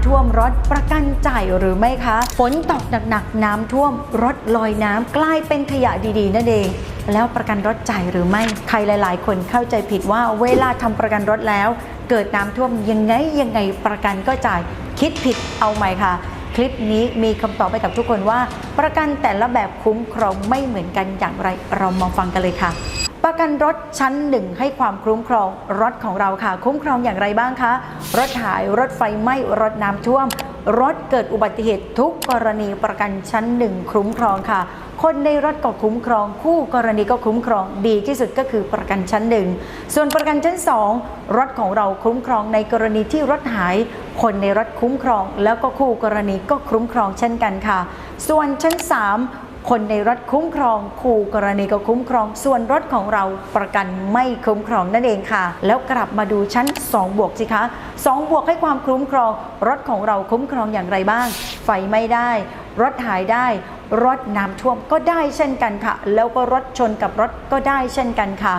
ำท่วมรถประกันจ่ายหรือไม่คะ ฝนตกหนักๆน้ำท่วมรถลอยน้ำกลายเป็นขยะดีๆ นั่นเอง แล้วประกันรถจ่ายหรือไม่ ใครหลาย ๆ คนเข้าใจผิดว่าเวลาทำประกันรถแล้ว เกิดน้ำท่วมยังไงยังไงประกันก็จ่ายคิดผิดเอาใหม่ค่ะคลิปนี้มีคำตอบไปกับทุกคนว่า ประกันแต่ละแบบคุ้มครองไม่เหมือนกันอย่างไร เรามาฟังกันเลยค่ะ ประกันรถชั้นหนึ่งให้ความคุ้มครองรถของเราค่ะ คุ้มครองอย่างไรบ้างคะ รถหายรถไฟไหม้รถน้ำท่วม รถเกิดอุบัติเหตุทุกกรณีประกันชั้นหนึ่งคุ้มครองค่ะ คนในรถก็คุ้มครอง คู่กรณีก็คุ้มครองดีที่สุดก็คือประกันชั้นหนึ่งส่วนประกันชั้นสองรถของเราคุ้มครองในกรณีที่รถหาย คนในรถคุ้มครอง แล้วก็คู่กรณีก็คุ้มครองเช่นกันค่ะ ส่วนชั้นสาม คนในรถคุ้มครองคู่กรณีก็คุ้มครอง ส่วนรถของเราประกันไม่คุ้มครองนั่นเองค่ะ แล้วกลับมาดูชั้น 2 บวกสิคะ 2 บวกให้ความคุ้มครอง รถของเราคุ้มครองอย่างไรบ้าง ไฟไม่ได้ รถหายได้ รถน้ำท่วมก็ได้เช่นกันค่ะ แล้วก็รถชนกับรถก็ได้เช่นกันค่ะ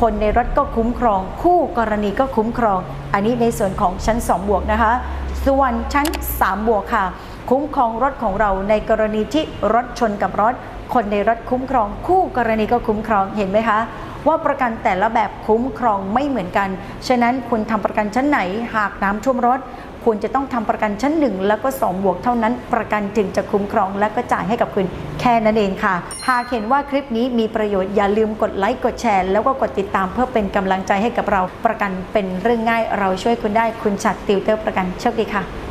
คนในรถก็คุ้มครอง คู่กรณีก็คุ้มครอง อันนี้ในส่วนของชั้น 2 บวกนะคะ ส่วนชั้น 3 บวกค่ะ คุ้มครองรถของเราในกรณีที่รถชนกับรถ คนในรถคุ้มครอง คู่กรณีก็คุ้มครองเห็นไหมคะ ว่าประกันแต่ละแบบคุ้มครองไม่เหมือนกัน ฉะนั้นคุณทำประกันชั้นไหนหากน้ำท่วมรถคุณจะต้องทำประกันชั้นหนึ่งแล้วก็2บวกเท่านั้น ประกันถึงจะคุ้มครองและก็จ่ายให้กับคุณแค่นั้นเองค่ะ หากเห็นว่าคลิปนี้มีประโยชน์อย่าลืมกดไลค์กดแชร์ แล้วก็กดติดตามเพื่อเป็นกำลังใจให้กับเรา ประกันเป็นเรื่องง่ายเราช่วยคุณได้คุณชัดติวเตอร์ประกันโชคดีค่ะ